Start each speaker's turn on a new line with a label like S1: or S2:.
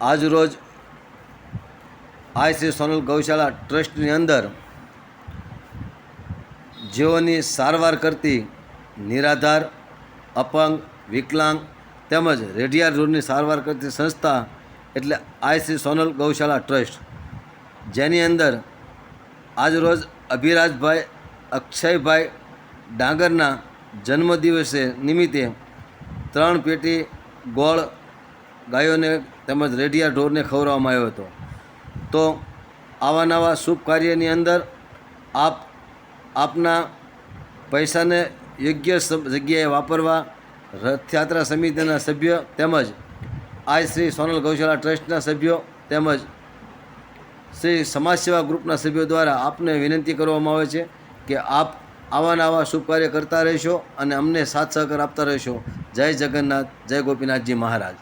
S1: આજરોજ આઈ શ્રી સોનલ ગૌશાળા ટ્રસ્ટની અંદર જેઓની સારવાર કરતી નિરાધાર, અપંગ, વિકલાંગ તેમજ રેડિયા રોગની સારવાર કરતી સંસ્થા એટલે આઈ શ્રી સોનલ ગૌશાળા ટ્રસ્ટ. જેની અંદર આજરોજ અભિરાજભાઈ, અક્ષયભાઈ ડાંગરના જન્મદિવસે નિમિત્તે ત્રણ પેટી ગોળ ગાયોને તેમજ રેડિયા ઢોરને ખવડાવવામાં આવ્યો હતો. તો આવા નવા શુભ કાર્યની અંદર આપ, આપના પૈસાને યોગ્ય જગ્યાએ વાપરવા, રથયાત્રા સમિતિના સભ્ય તેમજ આઈ શ્રી સોનલ ગૌશાળા ટ્રસ્ટના સભ્યો તેમજ શ્રી સમાજ સેવા ગ્રુપના સભ્યો દ્વારા આપને વિનંતી કરવામાં આવે છે કે આપ આવા નવા શુભ કાર્ય કરતા રહેશો અને અમને સાથ સહકાર આપતા રહેશો. જય જગન્નાથ, જય ગોપીનાથજી મહારાજ.